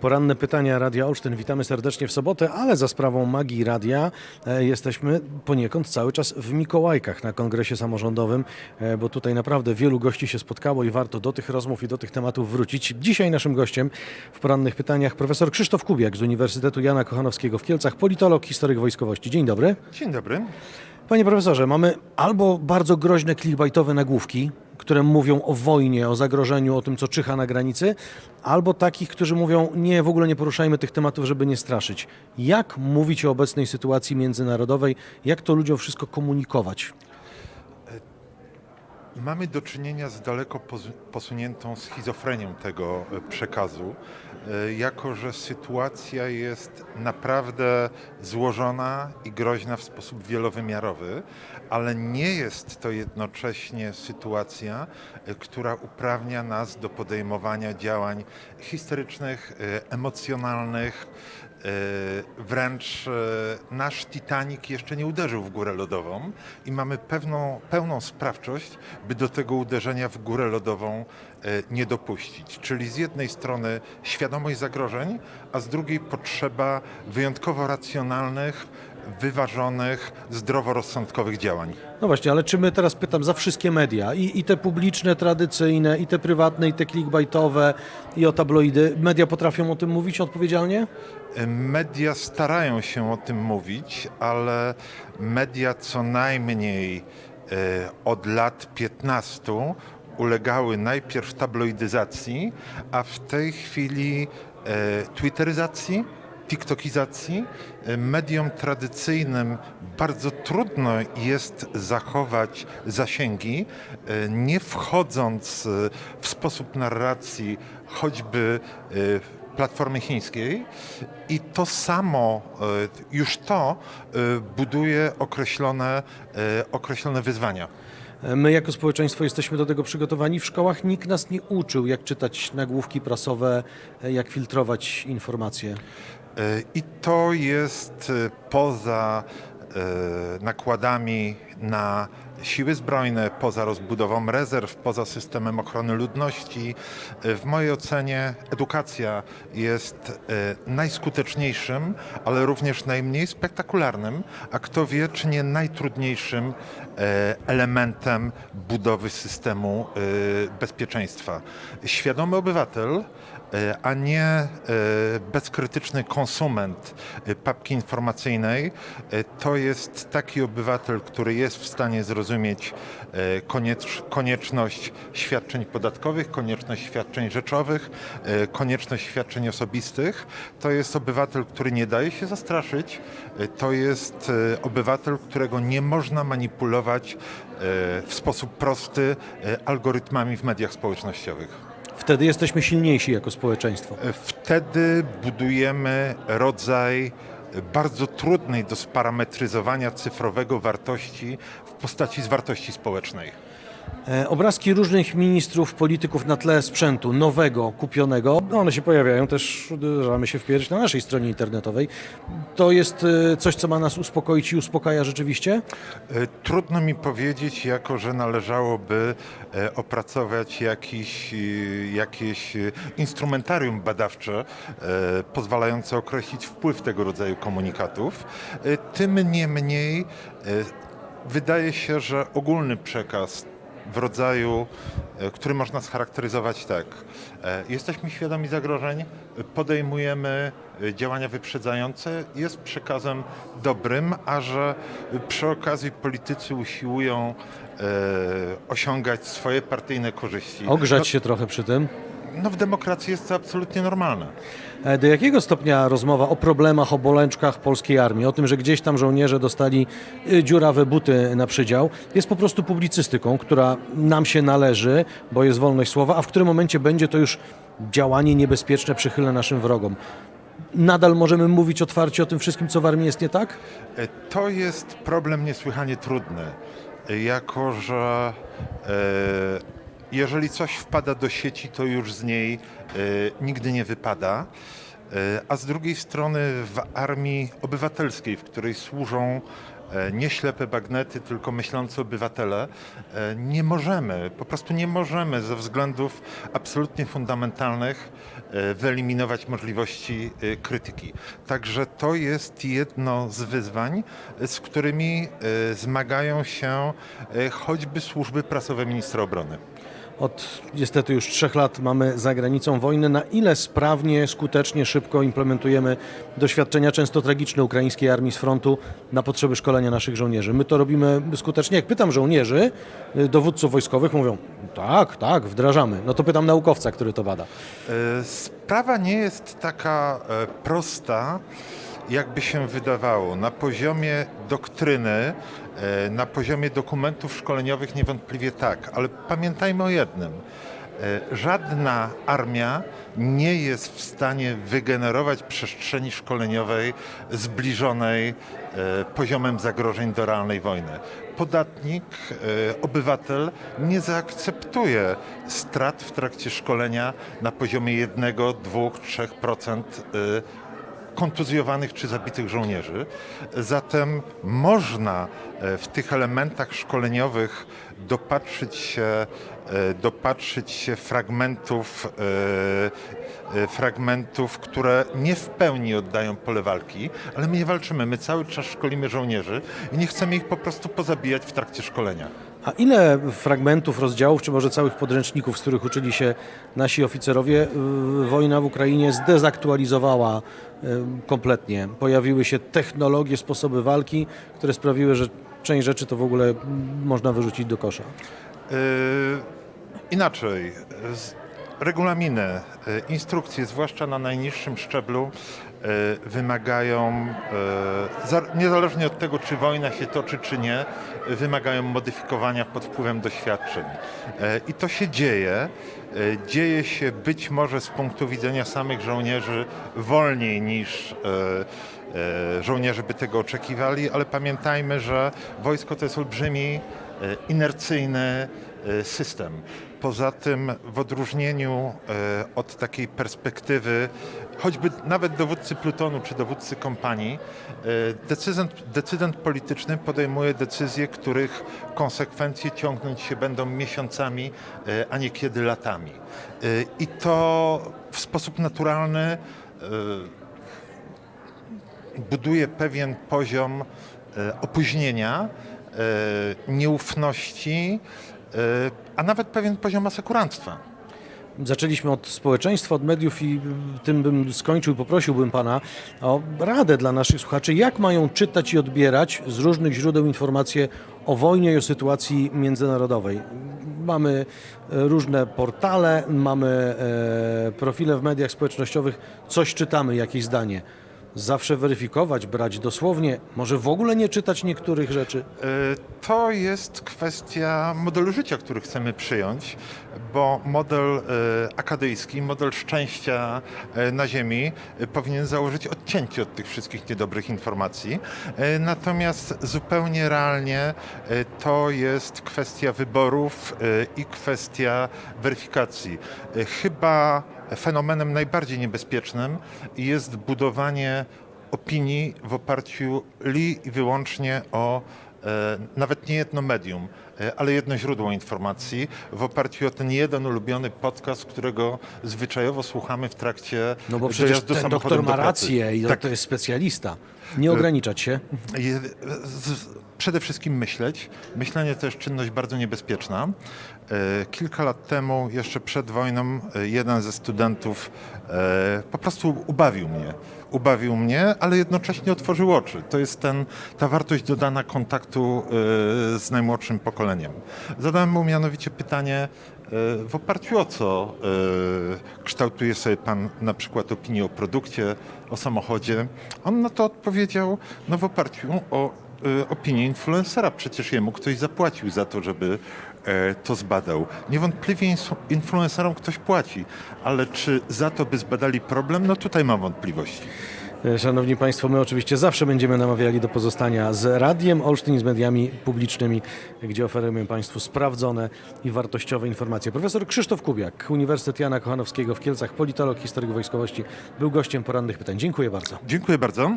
Poranne pytania Radia Olsztyn. Witamy serdecznie w sobotę, ale za sprawą magii radia e, jesteśmy poniekąd cały czas w Mikołajkach na kongresie samorządowym, e, bo tutaj naprawdę wielu gości się spotkało i warto do tych rozmów i do tych tematów wrócić. Dzisiaj naszym gościem w porannych pytaniach profesor Krzysztof Kubiak z Uniwersytetu Jana Kochanowskiego w Kielcach, politolog, historyk wojskowości. Dzień dobry. Dzień dobry. Panie profesorze, mamy albo bardzo groźne clickbaitowe nagłówki, które mówią o wojnie, o zagrożeniu, o tym, co czyha na granicy, albo takich, którzy mówią, nie, w ogóle nie poruszajmy tych tematów, żeby nie straszyć. Jak mówić o obecnej sytuacji międzynarodowej? Jak to ludziom wszystko komunikować? Mamy do czynienia z daleko posuniętą schizofrenią tego e, przekazu, e, jako że sytuacja jest naprawdę złożona i groźna w sposób wielowymiarowy, ale nie jest to jednocześnie sytuacja, e, która uprawnia nas do podejmowania działań historycznych, emocjonalnych, Wręcz e, nasz Titanic jeszcze nie uderzył w górę lodową i mamy pewną, pełną sprawczość, by do tego uderzenia w górę lodową e, nie dopuścić. Czyli z jednej strony świadomość zagrożeń, a z drugiej potrzeba wyjątkowo racjonalnych, wyważonych, zdroworozsądkowych działań. No właśnie, ale czy my teraz pytam za wszystkie media, i, i te publiczne, tradycyjne, i te prywatne, i te clickbaitowe, i o tabloidy, media potrafią o tym mówić odpowiedzialnie? Media starają się o tym mówić, ale media co najmniej e, od lat 15 ulegały najpierw tabloidyzacji, a w tej chwili e, twitteryzacji, tiktokizacji. E, Mediom tradycyjnym bardzo trudno jest zachować zasięgi, e, nie wchodząc e, w sposób narracji choćby Platformy Chińskiej i to samo, już to buduje określone, określone wyzwania. My jako społeczeństwo jesteśmy do tego przygotowani. W szkołach nikt nas nie uczył, jak czytać nagłówki prasowe, jak filtrować informacje. I to jest e, poza e, nakładami na siły zbrojne, poza rozbudową rezerw, poza systemem ochrony ludności. E, W mojej ocenie edukacja jest najskuteczniejszym, ale również najmniej spektakularnym, a kto wie, czy nie najtrudniejszym elementem budowy systemu bezpieczeństwa. Świadomy obywatel a nie e, bezkrytyczny konsument e, papki informacyjnej, e, to jest taki obywatel, który jest w stanie zrozumieć e, koniecz, konieczność świadczeń podatkowych, konieczność świadczeń rzeczowych, e, konieczność świadczeń osobistych. To jest obywatel, który nie daje się zastraszyć. E, To jest e, obywatel, którego nie można manipulować e, w sposób prosty e, algorytmami w mediach społecznościowych. Wtedy jesteśmy silniejsi jako społeczeństwo. Wtedy budujemy rodzaj bardzo trudnej do sparametryzowania cyfrowego wartości w postaci z wartości społecznej. E, Obrazki różnych ministrów, polityków na tle sprzętu nowego, kupionego, no one się pojawiają też, uderzamy się w pierś na naszej stronie internetowej. To jest e, coś, co ma nas uspokoić i uspokaja rzeczywiście? E, Trudno mi powiedzieć, jako że należałoby opracować jakiś, jakieś instrumentarium badawcze pozwalające określić wpływ tego rodzaju komunikatów. Tym niemniej wydaje się, że ogólny przekaz w rodzaju, e, który można scharakteryzować tak. e, Jesteśmy świadomi zagrożeń, podejmujemy e, działania wyprzedzające, jest przekazem dobrym, a że przy okazji politycy usiłują osiągać swoje partyjne korzyści. Ogrzać się trochę przy tym. No, w demokracji jest to absolutnie normalne. Do jakiego stopnia rozmowa o problemach, o bolęczkach polskiej armii, o tym, że gdzieś tam żołnierze dostali y, dziurawe buty na przydział, jest po prostu publicystyką, która nam się należy, bo jest wolność słowa, a w którym momencie będzie to już działanie niebezpieczne, przychylne naszym wrogom? Nadal możemy mówić otwarcie o tym wszystkim, co w armii jest nie tak? E, To jest problem niesłychanie trudny, e, jako że e, jeżeli coś wpada do sieci, to już z niej e, nigdy nie wypada. E, A z drugiej strony w armii obywatelskiej, w której służą e, nie ślepe bagnety, tylko myślący obywatele, e, nie możemy, po prostu nie możemy ze względów absolutnie fundamentalnych e, wyeliminować możliwości krytyki. Także to jest jedno z wyzwań, z którymi zmagają się choćby służby prasowe ministra obrony. Od niestety już trzech lat mamy za granicą wojny. Na ile sprawnie, skutecznie, szybko implementujemy doświadczenia często tragiczne ukraińskiej armii z frontu na potrzeby szkolenia naszych żołnierzy? My to robimy skutecznie. Jak pytam żołnierzy, y, dowódców wojskowych, mówią tak, tak, wdrażamy. No to pytam naukowca, który to bada. E, Sprawa nie jest taka e, prosta, jakby się wydawało. Na poziomie doktryny, e, na poziomie dokumentów szkoleniowych niewątpliwie tak, ale pamiętajmy o jednym. E, Żadna armia nie jest w stanie wygenerować przestrzeni szkoleniowej zbliżonej e, poziomem zagrożeń do realnej wojny. Podatnik, obywatel nie zaakceptuje strat w trakcie szkolenia na poziomie 1, 2, 3% e, kontuzjowanych czy zabitych żołnierzy. Zatem można e, w tych elementach szkoleniowych dopatrzyć się, e, dopatrzyć się fragmentów, e, fragmentów, które nie w pełni oddają pole walki, ale my nie walczymy. My cały czas szkolimy żołnierzy i nie chcemy ich po prostu pozabijać w trakcie szkolenia. A ile fragmentów, rozdziałów, czy może całych podręczników, z których uczyli się nasi oficerowie, y, wojna w Ukrainie zdezaktualizowała y, kompletnie? Pojawiły się technologie, sposoby walki, które sprawiły, że część rzeczy to w ogóle można wyrzucić do kosza. Yy, Inaczej, regulaminy, yy, instrukcje, zwłaszcza na najniższym szczeblu, wymagają, yy, za- niezależnie od tego, czy wojna się toczy, czy nie, wymagają modyfikowania pod wpływem doświadczeń. Yy, I to się dzieje. Dzieje się być może z punktu widzenia samych żołnierzy wolniej niż żołnierze by tego oczekiwali, ale pamiętajmy, że wojsko to jest olbrzymi, inercyjny e, system. Poza tym w odróżnieniu e, od takiej perspektywy choćby nawet dowódcy plutonu czy dowódcy kompanii, e, decydent, decydent polityczny podejmuje decyzje, których konsekwencje ciągnąć się będą miesiącami, e, a niekiedy latami. I to w sposób naturalny buduje pewien poziom opóźnienia, nieufności, a nawet pewien poziom asekuranstwa. Zaczęliśmy od społeczeństwa, od mediów i tym bym skończył. Poprosiłbym Pana o radę dla naszych słuchaczy, jak mają czytać i odbierać z różnych źródeł informacje o wojnie i o sytuacji międzynarodowej. Mamy e, różne portale, mamy e, profile w mediach społecznościowych, coś czytamy, jakieś zdanie. Zawsze weryfikować, brać dosłownie, może w ogóle nie czytać niektórych rzeczy. E, To jest kwestia modelu życia, który chcemy przyjąć, bo model e, akadyjski, model szczęścia e, na Ziemi powinien założyć odcięcie od tych wszystkich niedobrych informacji. Natomiast zupełnie realnie to jest kwestia wyborów i kwestia weryfikacji. Chyba fenomenem najbardziej niebezpiecznym jest budowanie opinii w oparciu li i wyłącznie o e, nawet nie jedno medium, e, ale jedno źródło informacji, w oparciu o ten jeden ulubiony podcast, którego zwyczajowo słuchamy w trakcie No bo przecież dojazdu ten samochodem doktor ma do pracy. rację i tak, to jest specjalista. Nie ograniczać się. je- z- Przede wszystkim myśleć. Myślenie to jest czynność bardzo niebezpieczna. E, Kilka lat temu, jeszcze przed wojną, e, jeden ze studentów e, po prostu ubawił mnie. Ubawił mnie, ale jednocześnie otworzył oczy. To jest ten, ta wartość dodana kontaktu z najmłodszym pokoleniem. Zadałem mu mianowicie pytanie, w oparciu o co kształtuje sobie Pan na przykład opinię o produkcie, o samochodzie? On na to odpowiedział, no w oparciu o opinię influencera. Przecież jemu ktoś zapłacił za to, żeby e, to zbadał. Niewątpliwie influencerom ktoś płaci, ale czy za to by zbadali problem? No tutaj mam wątpliwości. E, Szanowni Państwo, my oczywiście zawsze będziemy namawiali do pozostania z Radiem Olsztyn z mediami publicznymi, gdzie oferujemy Państwu sprawdzone i wartościowe informacje. Profesor Krzysztof Kubiak, Uniwersytet Jana Kochanowskiego w Kielcach, politolog, historyk wojskowości, był gościem porannych pytań. Dziękuję bardzo. Dziękuję bardzo.